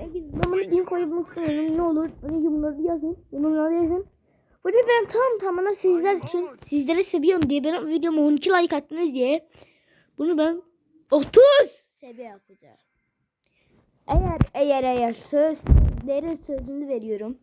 Ben bunu bin koymak istemiyorum. Ne olur bana yorumları yazın. Yorumları yazın. Bunu ben tam tamına sizler için sizleri seviyorum diye benim videoma 12 like attınız diye bunu ben 30 seviye yapacağım. Eğer eğer eğer söz derin sözünü veriyorum.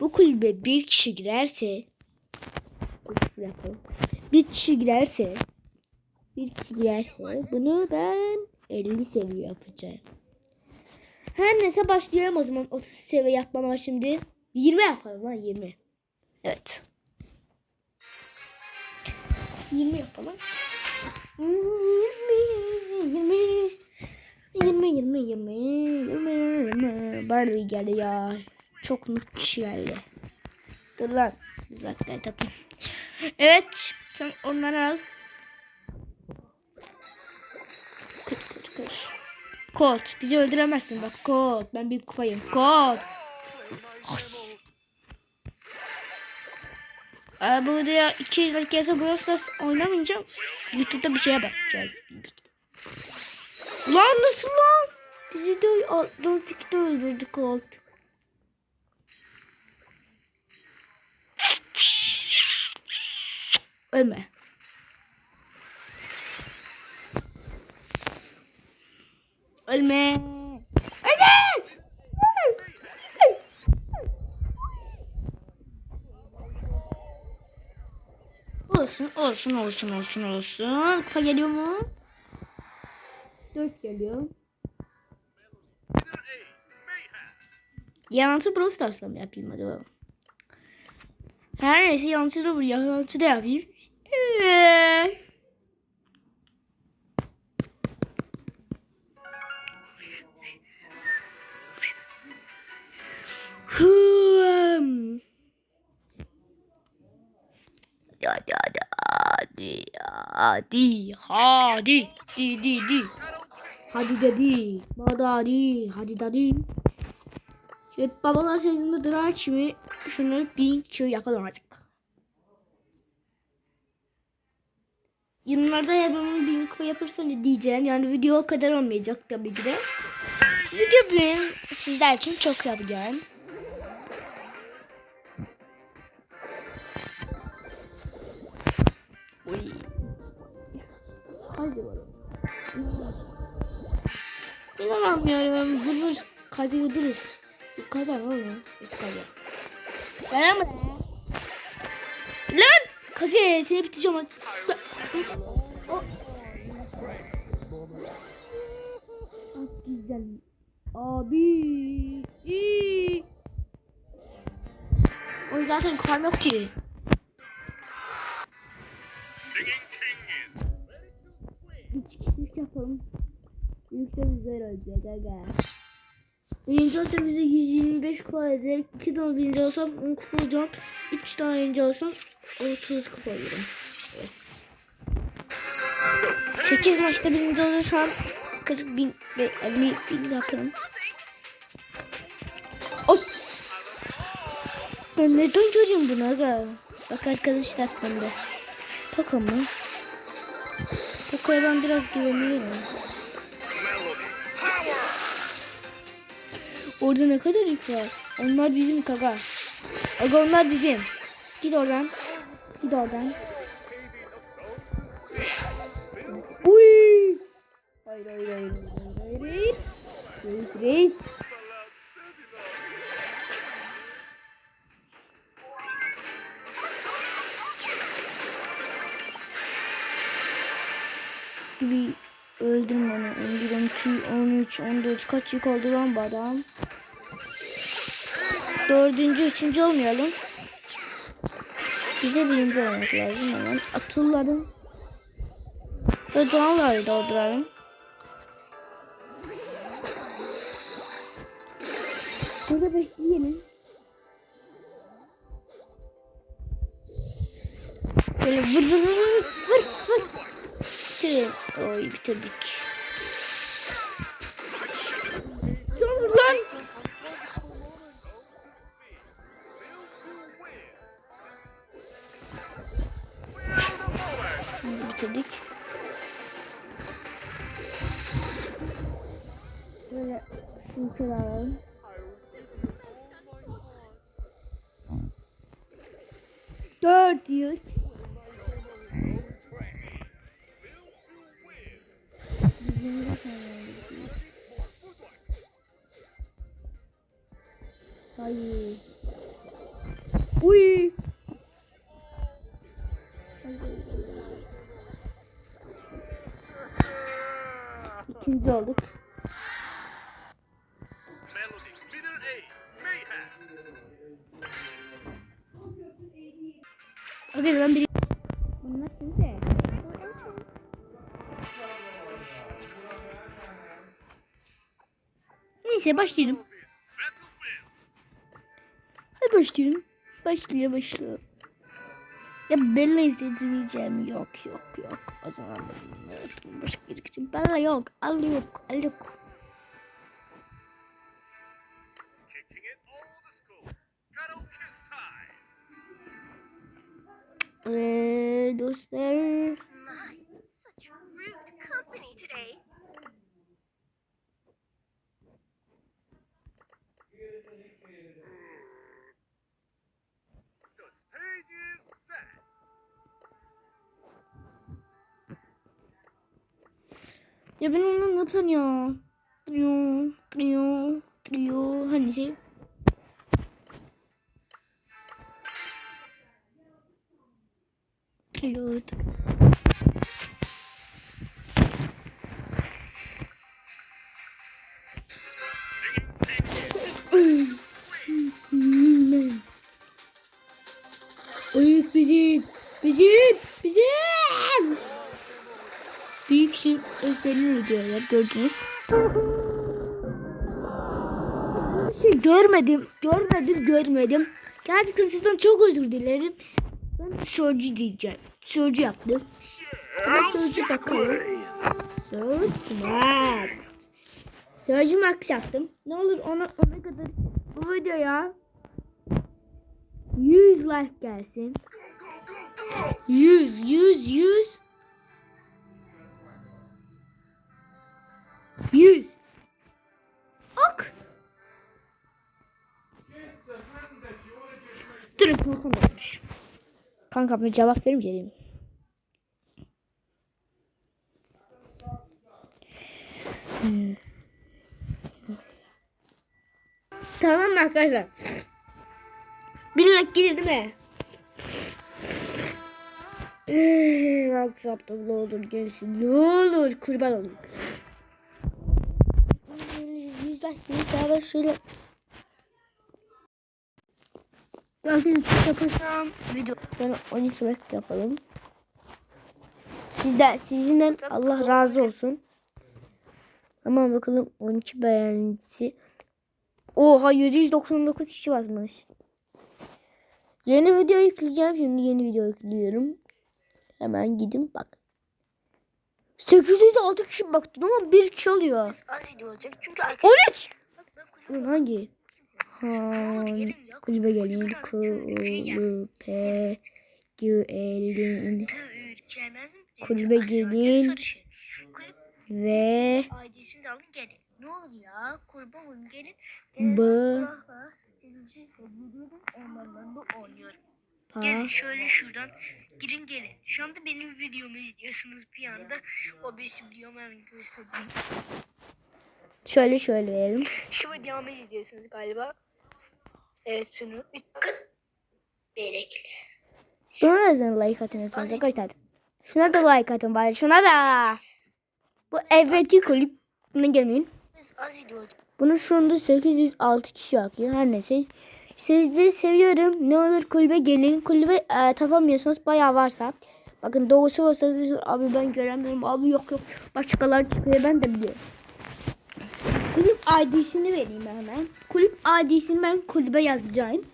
Bu kulübe bir kişi girerse. Bir kişi girerse bir kişi girerse bunu ben 50 seviye yapacağım. Her neyse başlayalım o zaman 30 seviye yapmama şimdi. 20 yapalım lan 20. Evet. 20 yapalım. 20 20 20 20 20 20 20 Barbie geldi ya. Çok mutlu kişi geldi. Dur lan. Zaten tapayım. Evet. Sen onları al. Kod. Bizi öldüremezsin bak kod. Ben bir kupayım. Kod. Aa, burada ya 200 like yazsa Brawl oynamayacağım. YouTube'da bir şeye bakacağız. Lan nasıl lan? Bizi de 4-2'de öldürdü Colt. Ölme. Ölme. Ölme. Olsun, olsun, olsun, olsun, olsun. Kupa geliyor mu? Dört geliyor. Yancı Brawl Stars'la mı yapayım acaba? Her neyse yancı da yancı da yapayım. Eee. Hımm. Hadi hadi hadi hadi hadi di di di hadi dedi hadi hadi hadi dedi Şimdi babalar sesinde durar şimdi şunu bir çığ yapalım artık. Yorumlarda ya ben bir kupa yaparsam diyeceğim. Yani video o kadar olmayacak tabii ki de. Video benim sizler için çok yapacağım. Vur. Kazi yuduruz. Bu kadar oğlum. Kadar. Gel lan buraya. Lan! Kazi seni bitireceğim. lan. O- Çok güzel. Abi. İyi. O zaten karm yok ki. Singing King is Üç kişilik yapalım. Yoksa güzel olacak aga. Olsa bize 125 kupa edecek. İki tane birinci olsam 10 kupa olacağım. Üç tane birinci olsam 30 kupa olurum. Evet. 8 maçta birinci olursam 40 bin ve 50 bin yaparım. Os ben neden görüyorum bunu aga? Bak arkadaşlar bende. Poco mu? Poco'ya ben biraz güveniyorum. Orada ne kadar ip var? Onlar bizim kaka. Aga onlar bizim. Git oradan. Git oradan. Uy. Hayır hayır hayır. Hayır hayır. Reis reis. Gibi öldüm onu. 11, 12, 13, 14 kaç yük oldu lan bu? Dördüncü, üçüncü olmayalım. Bize birinci olmak lazım hemen. Atılların ve canları dolduralım. Burada bekleyelim. Böyle vur vur vur vur vur. Bitirelim. Oy bitirdik. 400. Bizim de herhalde. Hayır. Uy. İkinci olduk. Hadi ben bir... Bunlar kimse? Neyse başlayalım. Hadi başlayalım. Başlıyor başlıyor. Ya Bella izleyeceğim. Yok yok yok. O zaman ben başka bir gideyim. Bella yok. Al yok. Al yok. Kicking it old school. Cuddle kiss time. Is set. Ya ben onu ne yapsam ya? Trio, trio, trio. Hani şey. İs Büyük bizim. Bizim. Bizim. Büyük için özlerini ödüyorlar gördünüz. Şey görmedim. Görmedim görmedim. Gerçekten sizden çok özür dilerim. Ben sözcü diyeceğim. Sözcü yaptım. Ama sözcü bakalım. Sözcü Max. Sözcü Max yaptım. Ne olur ona, ona kadar bu videoya 100 like gelsin. 100 100 100 100 Ok. Durun kankam olmuş. Kankam bir cevap geleyim. Hmm. Tamam mı arkadaşlar? Like gelir değil mi? WhatsApp'ta ne olur gelsin. Ne olur kurban olayım. Yüzler şöyle Gördüğünüz yaparsam video ben 12 like yapalım. Sizden sizinden Allah razı olsun. Ama bakalım 12 beğenisi. Oha 799 kişi basmış. Yeni video yükleyeceğim. Şimdi yeni video yüklüyorum. Hemen gidin bak. 806 kişi baktı ama bir kişi oluyor. Az video olacak çünkü 13. Bak hangi? Han kulübe gelin kulübe gelin. Kulübe gelin. Ve. Ne olur ya kurban olun gelin. B- oynuyorum. Gelin şöyle şuradan girin gelin. Şu anda benim videomu izliyorsunuz bir anda. O benim videomu hemen göstereyim. şöyle şöyle verelim. Şu videomu izliyorsunuz galiba. Evet şunu. Bakın. Berekli. Buna da sen like atıyorsunuz arkadaşlar. Şuna da like atın bari şuna da. Bu evvelki kulüp buna gelmeyin. Biz az video olacak. Bunun şu anda 806 kişi bakıyor. Her neyse. Sizleri seviyorum. Ne olur kulübe gelin. Kulübe e, tapamıyorsunuz. Bayağı varsa. Bakın doğusu olsa abi ben göremiyorum. Abi yok yok. Başkaları çıkıyor. Ben de biliyorum. ID'sini vereyim hemen. Kulüp ID'sini ben kulübe yazacağım.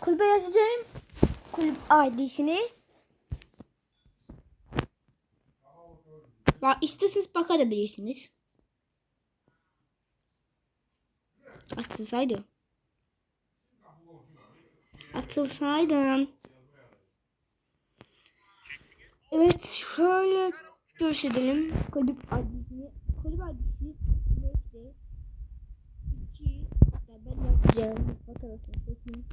Kulübe yazacağım. Kulüp ID'sini. Bak isterseniz bakabilirsiniz. Açılsaydı. Açılsaydın. Evet şöyle gösterelim. Kulüp adresi. Kulüp adresi. Ben yapacağım. Fotoğrafını çekeyim.